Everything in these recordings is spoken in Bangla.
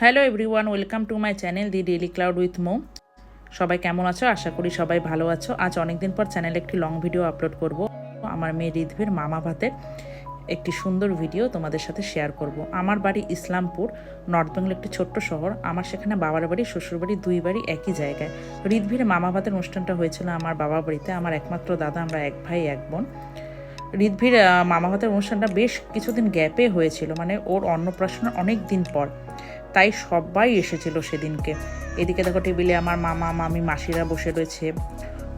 Hello everyone welcome to my channel the daily cloud with Mo সবাই কেমন আছো? আশা করি সবাই ভালো আছো। আজ অনেকদিন পর চ্যানেলে একটি লং ভিডিও আপলোড করব। আমার মেয়ে রিধভির মামা ভাতের একটি সুন্দর ভিডিও তোমাদের সাথে শেয়ার করব। আমার বাড়ি ইসলামপুর নর্থ বেঙ্গল একটি ছোট্ট শহর। আমার সেখানে বাবার বাড়ি, শ্বশুর বাড়ি দুই বাড়ি একই জায়গায়। রিধভির মামা ভাতের অনুষ্ঠানটা হয়েছিল আমার বাবার বাড়িতে। আমার একমাত্র দাদা, আমরা এক ভাই, এক বোন। ঋদ্ভির মামাভাতের মামা ভাতের অনুষ্ঠানটা বেশ কিছুদিন গ্যাপে হয়েছিল মানে ওর অন্নপ্রাশন অনেক দিন পর। তাই সবাই এসেছিল সেদিনকে। এদিকে দেখো টেবিলে আমার মামা, মামি, মাসিরা বসে রয়েছে।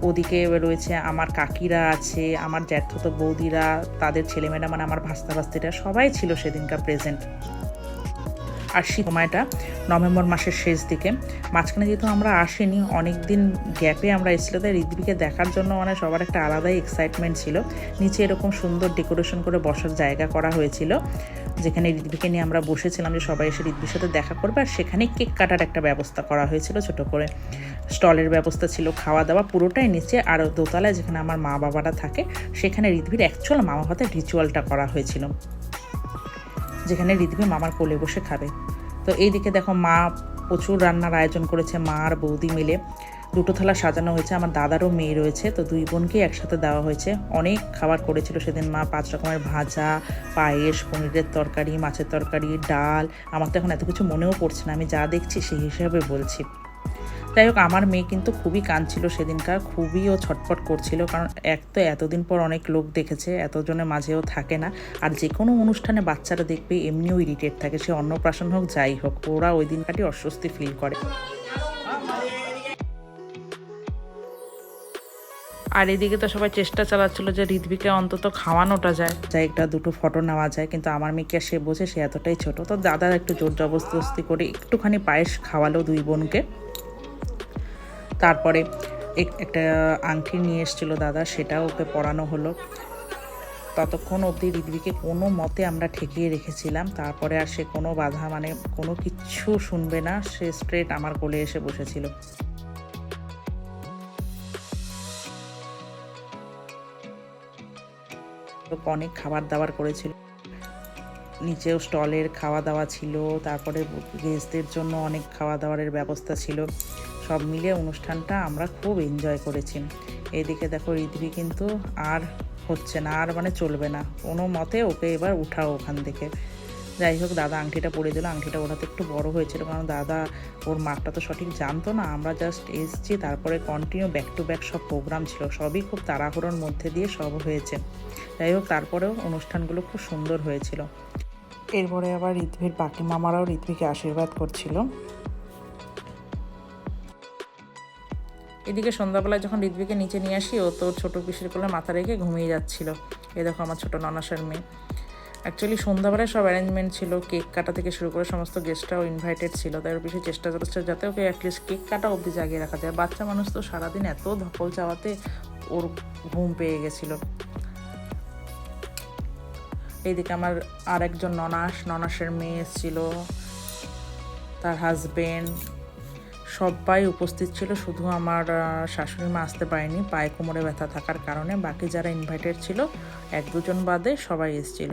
ওদিকে রয়েছে আমার কাকিরা আছে, আমার জ্যাঠতো বৌদিরা, তাদের ছেলেমেয়েরা মানে আমার ভাস্তা ভাস্তিরা সবাই ছিল সেদিনকার প্রেজেন্ট শীত সময়টা নভেম্বর মাসের শেষ দিকে। মাঝখানে যেহেতু আমরা আসিনি অনেক দিন গ্যাপে আমরা এসেছিল, তাই ঋদ্বিকে দেখার জন্য মানে সবার একটা আলাদাই এক্সাইটমেন্ট ছিল। নিচে এরকম সুন্দর ডেকোরেশন করে বসার জায়গা করা হয়েছিল, যেখানে ঋদ্বিকে নিয়ে আমরা বসেছিলাম যে সবাই এসে ঋদ্বির সাথে দেখা করবে আর সেখানে কেক কাটার একটা ব্যবস্থা করা হয়েছিল ছোট করে। স্টলের ব্যবস্থা ছিল খাওয়া দাওয়া পুরোটাই নিচে আর দোতলায় যেখানে আমার মা বাবারা থাকে, সেখানে ঋদ্বির অ্যাকচুয়াল মামা ভাতের রিচুয়ালটা করা হয়েছিল। যেখানে ঋদ্বি মামার কোলে বসে খাবে। তো এইদিকে দেখো মা প্রচুর রান্নার আয়োজন করেছে, মা আর বৌদি মিলে। দুটো থালা সাজানো হয়েছে, আমার দাদারও মেয়ে রয়েছে, তো দুই বোনকেই একসাথে দেওয়া হয়েছে। অনেক খাবার করেছিল সেদিন মা, পাঁচ রকমের ভাজা, পায়েস, পনিরের তরকারি, মাছের তরকারি, ডাল। আমার তো এখন এত কিছু মনেও পড়ছে না, আমি যা দেখছি সেই হিসাবে বলছি। যাই হোক, আমার মেয়ে কিন্তু খুবই কাঁদছিল সেদিনকার, খুবই ও ছটফট করছিল, কারণ এক তো এতদিন পর অনেক লোক দেখেছে এতজনের মাঝেও থাকে না। আর যে কোনো অনুষ্ঠানে বাচ্চারা দেখবে এমনিও ইরিটেট থাকে, সে অন্নপ্রাশন হোক, যাই হোক, ওরা ওই দিন কাটি অস্বস্তি ফিল করে। আর এদিকে তো সবাই চেষ্টা চালাচ্ছিল যে ঋদ্বিকে অন্তত খাওয়ানোটা যায়। যাই একটা দুটো ফটো নেওয়া যায়, কিন্তু আমার মেয়েকে সে বোঝে, সে এতটাই ছোট। তো দাদা একটু জোর জবরদস্তি করে একটুখানি পায়েস খাওয়ালো দুই বোনকে। তারপরে এক- একটা আংটি নিয়ে এসেছিল দাদা সেটাও ওকে পরানো হলো। ততক্ষণ অবধি ঋদ্বিকে কোনো মতে আমরা ঠেকিয়ে রেখেছিলাম। তারপরে আর সে কোনো বাধা মানে কোনো কিচ্ছু শুনবে না। সে স্ট্রেট আমার কোলে এসে বসেছিল। অনেক খাবার দাবার করেছিল। নিচেও স্টলের খাওয়া দাওয়া ছিল, তারপরে গেস্টদের জন্য অনেক খাওয়া দাওয়ারের ব্যবস্থা ছিল। সব মিলিয়ে অনুষ্ঠানটা আমরা খুব এনজয় করেছি। এইদিকে দেখো ঋদ্বি কিন্তু আর হচ্ছে না, আর মানে চলবে না। কোনো মতে ওকে এবার উঠাও ওখান থেকে। যাই হোক, দাদা আংটিটা পরে দিল। আংটিটা ওঠাতে একটু বড় হয়েছিল কারণ দাদা ওর মাপটা তো সঠিক জানতো না। আমরা জাস্ট এসছি, তারপরে কন্টিনিউ ব্যাক টু ব্যাক সব প্রোগ্রাম ছিল। সবই খুব তাড়াহুড়োর মধ্যে দিয়ে সব হয়েছে। যাই হোক, তারপরেও অনুষ্ঠানগুলো খুব সুন্দর হয়েছিল। এরপরে আবার ঋদ্ভির বাকি মামারাও ঋদ্ভিকে আশীর্বাদ করছিল। এদিকে সন্ধ্যাবেলায় যখন ঋদ্বিকে নিচে নিয়ে আসি, ও তো ছোটো পিসের কোলে মাথা রেখে ঘুমিয়ে যাচ্ছিল। এ দেখো আমার ছোটো ননাসের মেয়ে। অ্যাকচুয়ালি সন্ধ্যাবেলায় সব অ্যারেঞ্জমেন্ট ছিল। কেক কাটা থেকে শুরু করে সমস্ত গেস্টরাও ইনভাইটেড ছিল। তাই ওর চেষ্টা করছে যাতে ওকে অ্যাটলিস্ট কেক কাটা অবধি জাগিয়ে রাখা যায়। বাচ্চা মানুষ তো সারাদিন এত ধকল চাওয়াতে ওর ঘুম পেয়ে গেছিল। এইদিকে আমার আর একজন ননাস, ননাসের মেয়ে এসেছিল, তার হাজবেন্ড সবাই উপস্থিত ছিল, শুধু আমার শাশুড়ি মা আসতে পারেনি, পায়ে কোমরে ব্যথা থাকার কারণে। বাকি যারা ইনভাইটেড ছিল, এক দুজন বাদে সবাই এসেছিল।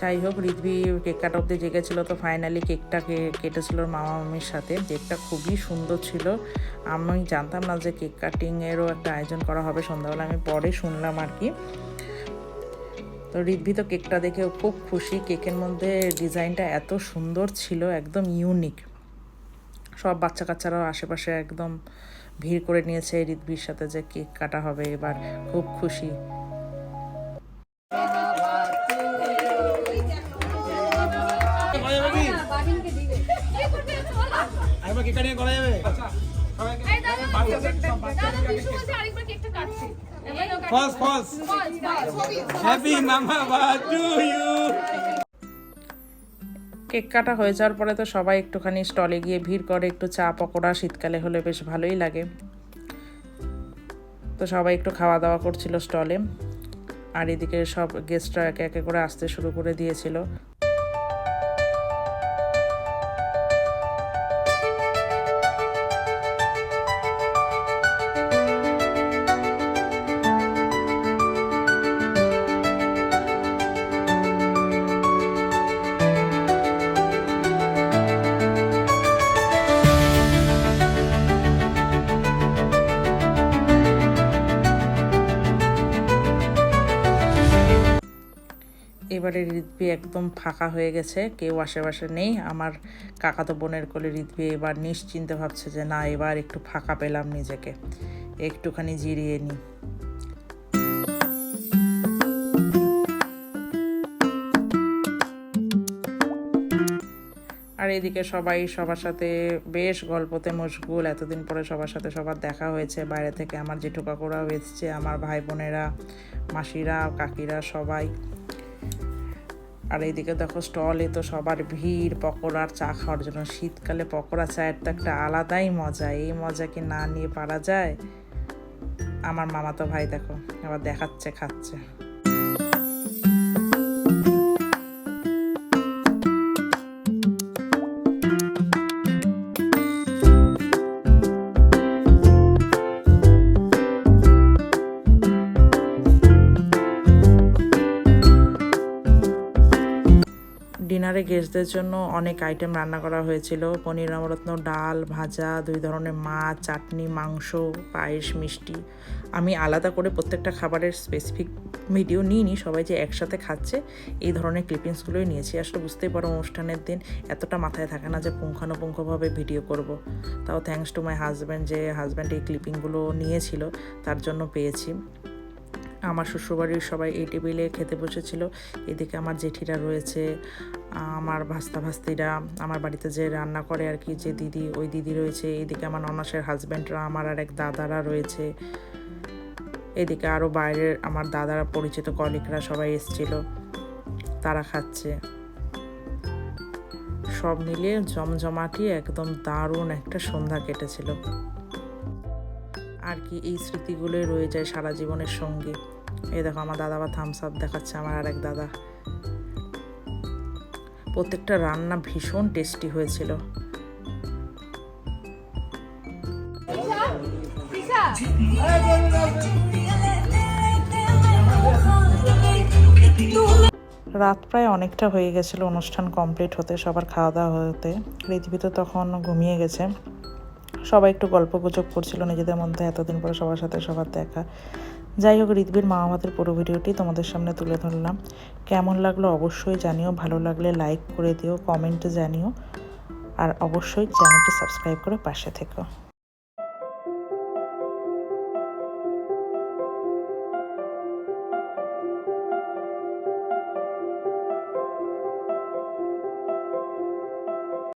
যাই হোক ঋদ্বি কেক কাটা অব্দি জেগেছিলো, তো ফাইনালি কেকটাকে কেটেছিল মামা মামির সাথে। কেকটা খুবই সুন্দর ছিল। আমি জানতাম না যে কেক কাটিংয়েরও একটা আয়োজন করা হবে সন্ধ্যাবেলা। আমি পরে শুনলাম আর কি। তো ঋদ্বি তো কেকটা দেখে খুব খুশি। কেকের মধ্যে ডিজাইনটা এত সুন্দর ছিল, একদম ইউনিক সব বাচ্চা কাচ্চারাও আশেপাশে একদম ভিড় করে নিয়েছে ঋদ্বির সাথে যে কেক কাটা হবে, এবার খুব খুশি। আরেকবার কেকটা নিয়ে করা যাবে. কেক কাটা হয়ে যাওয়ার পরে তো সবাই একটুখানি স্টলে গিয়ে ভিড় করে একটু চা পকোড়া শীতকালে হলে বেশ ভালোই লাগে। তো সবাই একটু খাওয়া দাওয়া করছিল স্টলে। আর এদিকে সব গেস্টরা একে একে করে আসতে শুরু করে দিয়েছিল। এবারে ঋদ্বি একদম ফাঁকা হয়ে গেছে, কেউ আশেপাশে নেই। আমার কাকাতো বোনের কোলে ঋদ্বি এবার নিশ্চিন্তে ভাবছে যে, না, এবার একটু ফাঁকা পেলাম নিজেকে, একটুখানি জিরিয়ে নিই। আর এদিকে সবাই সবার সাথে বেশ গল্পতে মশগুল। এতদিন পরে সবার সাথে সবার দেখা হয়েছে। বাইরে থেকে আমার জেঠু কাকুরাও এসছে, আমার ভাই বোনেরা, মাসিরা, কাকিরা সবাই। আর এইদিকে দেখো স্টলে তো সবার ভিড়, পকোড়ার চা খাওয়ার জন্য। শীতকালে পকোড়া চায়ের তো একটা আলাদাই মজা, এই মজা কি না নিয়ে পারা যায়? আমার মামা তো ভাই দেখো, আবার দেখাচ্ছে, খাচ্ছে। ডিনারে গেস্টদের জন্য অনেক আইটেম রান্না করা হয়েছিল। পনির নবরত্ন ডাল, ভাজা, দুই ধরনের মাছ, চাটনি, মাংস, পায়েস, মিষ্টি। আমি আলাদা করে প্রত্যেকটা খাবারের স্পেসিফিক ভিডিও নিইনি, সবাই যে একসাথে খাচ্ছে, এই ধরনের ক্লিপিংসগুলোই নিয়েছি। আসলে বুঝতেই পারো অনুষ্ঠানের দিন এতটা মাথায় থাকে না যে পুঙ্খানুপুঙ্খভাবে ভিডিও করব। তাও থ্যাঙ্কস টু মাই হাজব্যান্ড যে হাজব্যান্ড এই ক্লিপিংগুলো নিয়েছিল, তার জন্য পেয়েছি। আমার শ্বশুরবাড়ির সবাই এই টেবিলে খেতে বসেছিল। এদিকে আমার জেঠিরা রয়েছে, আমার ভাস্তা ভাস্তিরা, আমার বাড়িতে যে রান্না করে আর কি, যে দিদি, ওই দিদি রয়েছে। এদিকে আমার ননাসের হাজব্যান্ডরা আমার আর এক দাদারা রয়েছে। এদিকে আরও বাইরের আমার দাদারা পরিচিত কলিকরা সবাই এসছিল, তারা খাচ্ছে। সব মিলিয়ে জমজমাটি একদম দারুণ একটা সন্ধ্যা কেটেছিল। আর কি এই স্মৃতিগুলোই রয়ে যায় সারা জীবনের সঙ্গে। এই দেখো, আমার দাদা বা থামস আপ দেখাচ্ছে, আমার আরেক দাদা। প্রত্যেকটা রান্না ভীষণ টেস্টি হয়েছিল। রাত প্রায় অনেকটা হয়ে গেছিল অনুষ্ঠান কমপ্লিট হতে, সবার খাওয়া দাওয়া হতে। পৃথিবী তো তখন ঘুমিয়ে গেছে। সবাই একটু গল্প গুজব করছিল, নিজেদের মধ্যে এতদিন পরে সবার সাথে সবার দেখা। যাই হোক, ঋতবির মা আমাদের পুরো ভিডিওটি তোমাদের সামনে তুলে ধরলাম। কেমন লাগল অবশ্যই জানিও, ভালো লাগলে লাইক করে দিও কমেন্টে জানিও, আর অবশ্যই চ্যানেলটি সাবস্ক্রাইব করে পাশে থেকো।